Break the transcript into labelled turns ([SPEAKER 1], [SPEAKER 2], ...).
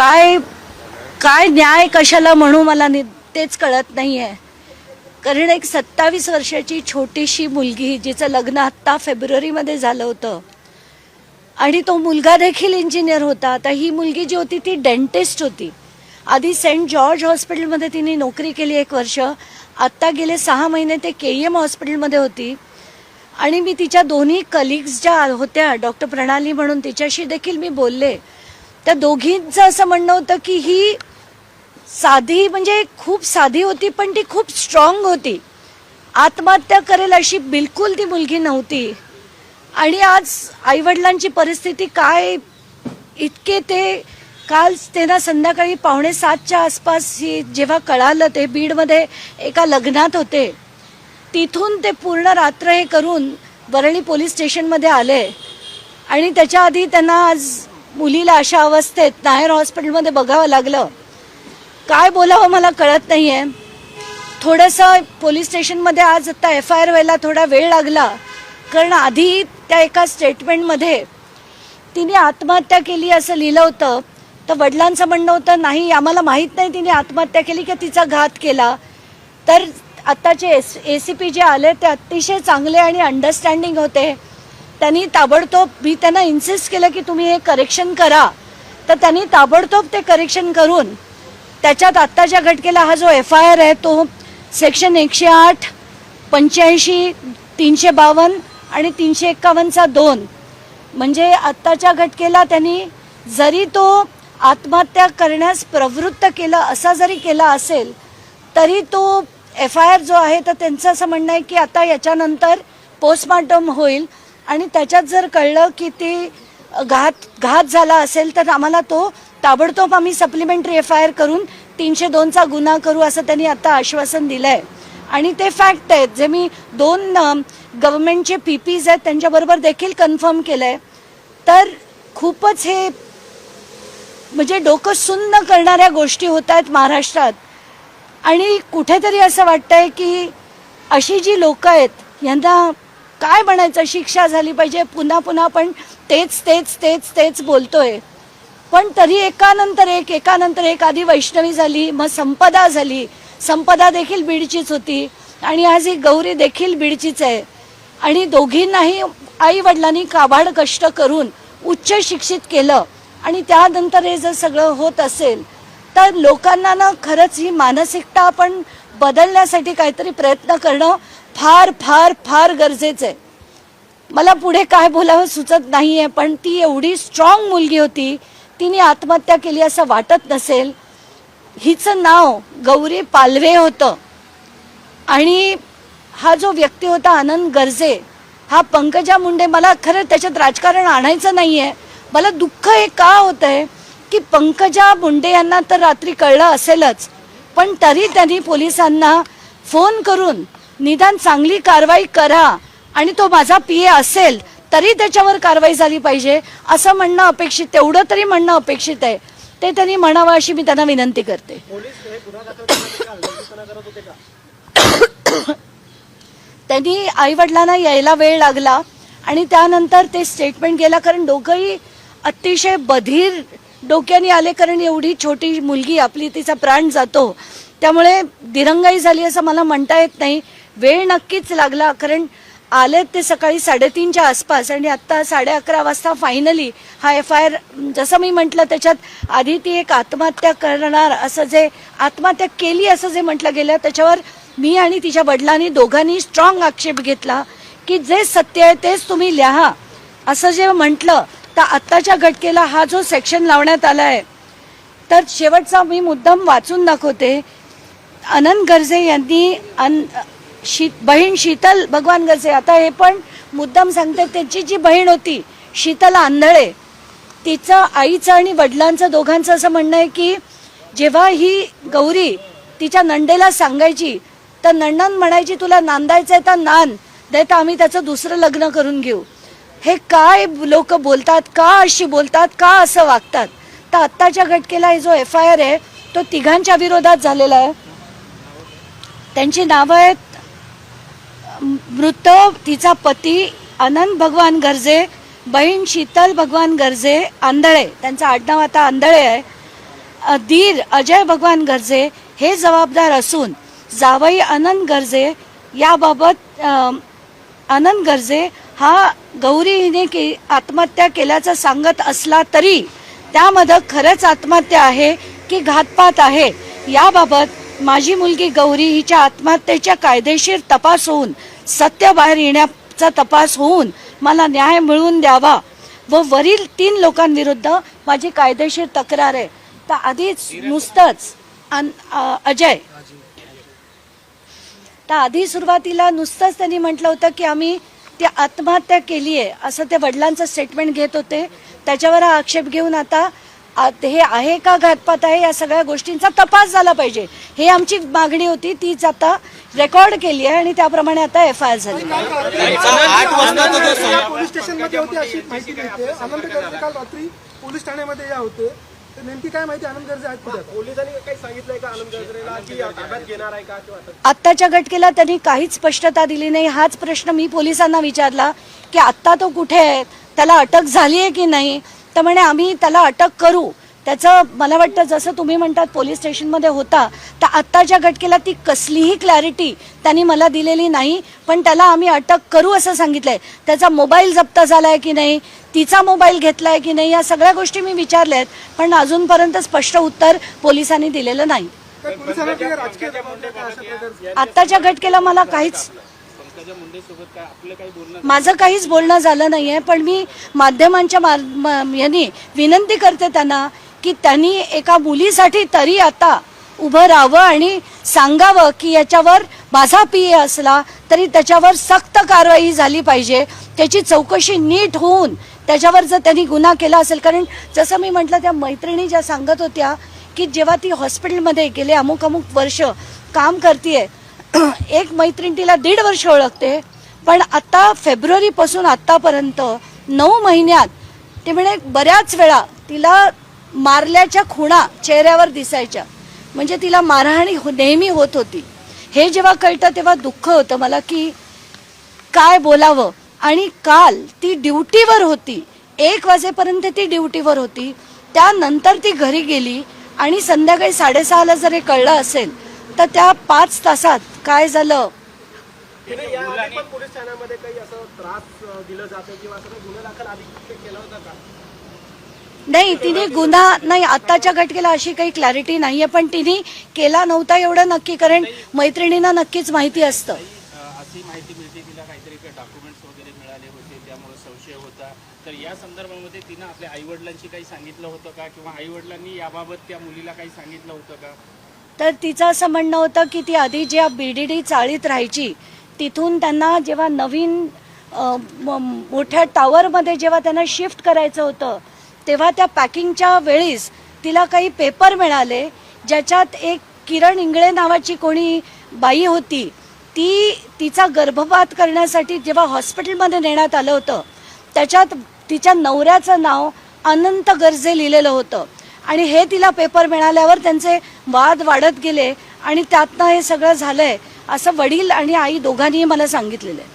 [SPEAKER 1] काय काय न्याय कशाला म्हणू मला नि- तेच कळत नाही आहे कारण एक सत्तावीस वर्षाची छोटीशी मुलगी जिचं लग्न आत्ता फेब्रुवारीमध्ये झालं होतं आणि तो मुलगा देखील इंजिनियर होता. आता ही मुलगी जी होती ती डेंटिस्ट होती. आधी सेंट जॉर्ज हॉस्पिटलमध्ये तिने नोकरी केली एक वर्ष. आत्ता गेले सहा महिने ते के एम हॉस्पिटलमध्ये होती. आणि मी तिच्या दोन्ही कलिग्स ज्या होत्या डॉक्टर प्रणाली म्हणून. तिच्याशी देखील मी बोलले. त्या दोघींचं असं म्हणणं होतं की ही साधी म्हणजे खूप साधी होती पण ती खूप स्ट्रॉंग होती. आत्महत्या करेल अशी बिलकुल ती मुलगी नव्हती. आणि आज आईवडिलांची परिस्थिती काय इतके ते काल त्यांना संध्याकाळी पावणे सातच्या आसपास ही जेव्हा कळालं ते बीडमध्ये एका लग्नात होते. तिथून ते पूर्ण रात्र हे करून वरळी पोलीस स्टेशनमध्ये आले. आणि त्याच्या आधी त्यांना आज मुलीला अशा अवस्थेत नायर हॉस्पिटलमध्ये बघावं लागलं. काय बोलावं मला कळत नाही आहे थोडंसं पोलीस स्टेशनमध्ये आज आता एफ आय आर व्हायला थोडा वेळ लागला. कारण आधी त्या एका स्टेटमेंटमध्ये तिने आत्महत्या केली असं लिहिलं होतं. तर वडिलांचं म्हणणं होतं नाही आम्हाला माहीत नाही तिने आत्महत्या केली की तिचा घात केला. तर आत्ताचे एस ए सी पी जे आले ते अतिशय चांगले आणि अंडरस्टँडिंग होते. त्यांनी ताबडतोब मी त्यांना इन्सिस्ट केलं की तुम्ही हे करेक्शन करा. तर त्यांनी ताबडतोब ते करेक्शन करून त्याच्यात आत्ताच्या घटकेला हा जो एफ आय आर आहे तो सेक्शन एकशे आठ पंच्याऐंशी तीनशे बावन्न आणि तीनशे एक्कावन्नचा दोन. म्हणजे आत्ताच्या घटकेला त्यांनी जरी तो आत्महत्या करण्यास प्रवृत्त केलं असा जरी केला असेल तरी तो एफ आय आर जो आहे तर त्यांचं असं म्हणणं आहे की आता याच्यानंतर पोस्टमार्टम होईल. आणि त्याच्यात जर कळलं की ती घात घात झाला असेल तर आम्हाला तो ताबडतोब आम्ही सप्लिमेंटरी एफ आय आर करून तीनशे दोनचा गुन्हा करू असं त्यांनी आता आश्वासन दिलं आहे आणि ते फॅक्ट आहेत जे मी दोन गव्हर्मेंटचे पी पीज आहेत त्यांच्याबरोबर देखील कन्फर्म आहे तर खूपच हे म्हणजे डोकं सुन्न करणाऱ्या गोष्टी होत आहेत महाराष्ट्रात. आणि कुठेतरी असं वाटतंय की अशी जी लोकं आहेत यांना काय म्हणायचं? शिक्षा झाली पाहिजे. पुन्हा पुन्हा आपण तेच तेच तेच तेच बोलतोय. पण तरी एकानंतर एक एकानंतर एक आधी वैष्णवी झाली मग संपदा झाली. संपदा देखील बीडचीच होती. आणि आज ही गौरी देखील बीडचीच आहे. आणि दोघींनाही आई वडिलांनी काबाड कष्ट करून उच्च शिक्षित केलं. आणि त्यानंतर हे जर सगळं होत असेल तर लोकांना ना खरंच ही मानसिकता आपण बदलण्यासाठी काहीतरी प्रयत्न करणं फार फार फार गरजेचं आहे. मला पुढे काय बोलावं सुचत नाही आहे पण ती एवढी स्ट्रॉंग मुलगी होती तिने आत्महत्या केली असं वाटत नसेल. हिचं नाव गौरी पालवे होतं. आणि हा जो व्यक्ती होता आनंद गर्जे हा पंकजा मुंडे मला खरं त्याच्यात राजकारण आणायचं नाही आहे मला दुःख हे का होत आहे की पंकजा मुंडे यांना तर रात्री कळलं असेलच पण तरी त्यांनी पोलिसांना फोन करून निदान चांगली कारवाई करा आणि तो माझा पीए असेल तरी त्याच्यावर कारवाई झाली पाहिजे. असं म्हणणं अपेक्षित तेवढं तरी म्हणणं अपेक्षित आहे. ते त्यांनी म्हणावं अशी मी त्यांना विनंती करते. त्यांनी आई वडिलांना यायला वेळ लागला आणि त्यानंतर ते स्टेटमेंट गेला कारण दोघंही अतिशय बधीर डोक्याने आले कारण एवढी छोटी मुलगी आपली तिचा प्राण जातो. त्यामुळे दिरंगाई झाली असं मला म्हणता येत नाही. वेळ नक्कीच लागला कारण आलेत ते सकाळी साडेतीनच्या आसपास आणि आत्ता साडे अकरा वाजता फायनली हा एफ आय आर जसं मी म्हटलं त्याच्यात आधी ती एक आत्महत्या करणार असं जे आत्महत्या केली असं जे म्हटलं गेलं त्याच्यावर मी आणि तिच्या वडिलांनी दोघांनी स्ट्रॉंग आक्षेप घेतला की जे सत्य आहे तेच तुम्ही लिहा. असं जे म्हटलं तर आत्ताच्या घटकेला हा जो सेक्शन लावण्यात आला आहे तर शेवटचा मी मुद्दाम वाचून दाखवते. अनंत गर्जे यांनी अन शी बहीण शीतल भगवान गर्जे आता हे पण मुद्दाम सांगते त्यांची जी बहीण होती शीतल आंधळे तिचं आईचं आणि वडिलांचं दोघांचं असं म्हणणं आहे की जेव्हा ही गौरी तिच्या नंडेला सांगायची तर नंडन म्हणायची तुला नांदायचं आहे तर नांद नाही तर आम्ही त्याचं दुसरं लग्न करून घेऊ. हे काय लोक बोलतात का अशी बोलतात का असं वागतात? तर आत्ताच्या घटकेला हे जो एफ आय आर आहे तो तिघांच्या विरोधात झालेला आहे. त्यांची नावं आहेत मृत तिचा पती अनंत भगवान गर्जे बहीण शीतल भगवान गर्जे आंधळे त्यांचं आडनाव आता आंधळे आहे. धीर अजय भगवान गर्जे हे जबाबदार असून जावई आनंद गर्जे याबाबत अ, आनंद गर्जे हा गौरी हिने के आत्महत्या केल्याचं सांगत असला तरी त्यामध्ये खरंच आत्महत्या आहे की घातपात आहे? याबाबत माझी मुलगी गौरी हिच्या आत्महत्येच्या कायदेशीर तपास होऊन सत्य बाहेर येण्याचा तपास होऊन मला न्याय मिळवून द्यावा व वरील तीन लोकांविरुद्ध माझी कायदेशीर तक्रार आहे. तर आधीच नुसतंच अजय. तर आधी सुरुवातीला नुसतंच त्यांनी म्हटलं होतं की आम्ही ती आत्महत्या केली आहे असं ते वडिलांचं स्टेटमेंट घेत होते. त्याच्यावर हा आक्षेप घेऊन आता हे आहे का घातपात आहे? या सगळ्या गोष्टींचा तपास झाला पाहिजे. हे आमची मागणी होती तीच आता रेकॉर्ड केली आहे आणि त्याप्रमाणे आता एफ आय आर झाली.
[SPEAKER 2] पोलीस स्टेशनमध्ये होते अशी माहिती मिळते. आनंद गर्जे काल रात्री पोलीस ठाण्यामध्ये या होते. तर नेमकी काय माहिती आनंद गर्जे आहेत?
[SPEAKER 3] पोलिसांनी काही सांगितलंय का आनंद गजरेला की ताब्यात घेणार आहे का
[SPEAKER 1] आत्ताच्या घटकेला त्यांनी काहीच स्पष्टता दिली नाही. हाच प्रश्न मी पोलिसांना विचारला की आत्ता तो कुठे आहे? त्याला अटक झाली आहे की नाही? तर म्हणे आम्ही त्याला अटक करू. त्याचं मला वाटतं जसं तुम्ही म्हणतात पोलीस स्टेशनमध्ये होता तर आत्ताच्या घटकेला ती कसलीही क्लॅरिटी त्यांनी मला दिलेली नाही पण त्याला आम्ही अटक करू असं सांगितलंय. त्याचा मोबाईल जप्त झालाय की नाही तिचा मोबाईल घेतलाय की नाही या सगळ्या गोष्टी मी विचारल्या आहेत पण अजूनपर्यंत स्पष्ट उत्तर पोलिसांनी दिलेलं नाही. आत्ताच्या घटकेला मला काहीच
[SPEAKER 3] पंकजा काय आपलं काही बोलणं
[SPEAKER 1] माझं काहीच बोलणं झालं नाही आहे पण मी माध्यमांच्या मा यांनी विनंती करते त्यांना की त्यांनी एका मुलीसाठी तरी आता उभं राहावं आणि सांगावं की याच्यावर माझा पी असला तरी त्याच्यावर सक्त कारवाई झाली पाहिजे. त्याची चौकशी नीट होऊन त्याच्यावर जर त्यांनी गुन्हा केला असेल कारण जसं मी म्हटलं त्या मैत्रिणी ज्या सांगत होत्या की जेव्हा ती हॉस्पिटलमध्ये गेले अमुक अमुक वर्ष काम करते एक मैत्रीण तिला दीड वर्ष ओळखते पण आता फेब्रुवारीपासून आत्तापर्यंत नऊ महिन्यात ते म्हणे बऱ्याच वेळा तिला मारल्याच्या खुणा चेहऱ्यावर दिसायच्या. म्हणजे तिला मारहाणी हो- नेहमी होत होती. हे जेव्हा कळतं तेव्हा दुःख होतं मला की काय बोलावं? आणि काल ती ड्युटीवर होती. एक वाजेपर्यंत ती ड्युटीवर होती. त्यानंतर ती घरी गेली आणि संध्याकाळी साडेसहाला जर हे कळलं असेल तर त्या पाच तासात काय झालं? नाही तिने गुन्हा नाही आत्ताच्या घटकेला अशी काही क्लॅरिटी नाहीये पण तिने केला नव्हता एवढं नक्की कारण मैत्रिणींना नक्कीच माहिती असतं.
[SPEAKER 4] अशी माहिती मिळते तिला काहीतरी डॉक्युमेंट्स वगैरे मिळाले होते त्यामुळे संशय होता. तर या संदर्भामध्ये तिनं आपल्या आईवडिलांशी काही सांगितलं होतं का? किंवा आईवडिलांनी याबाबत त्या मुलीला काही सांगितलं होतं का?
[SPEAKER 1] तर तिचं असं म्हणणं होतं की ती आधी ज्या बी डी डी चाळीत राहायची तिथून त्यांना जेव्हा नवीन मोठ्या टावरमध्ये जेव्हा त्यांना शिफ्ट करायचं होतं तेव्हा त्या पॅकिंगच्या वेळीस तिला काही पेपर मिळाले ज्याच्यात एक किरण इंगळे नावाची कोणी बाई होती ती तिचा गर्भपात करण्यासाठी जेव्हा हॉस्पिटलमध्ये नेण्यात आलं होतं त्याच्यात तिच्या नवऱ्याचं नाव अनंत गर्जे लिहिलेलं होतं. आणि हे तिला पेपर मिळाल्यावर त्यांचे वाद वाढत गेले आणि त्यातनं हे सगळं झालंय असं वडील आणि आई दोघांनीही मला सांगितलेलं आहे.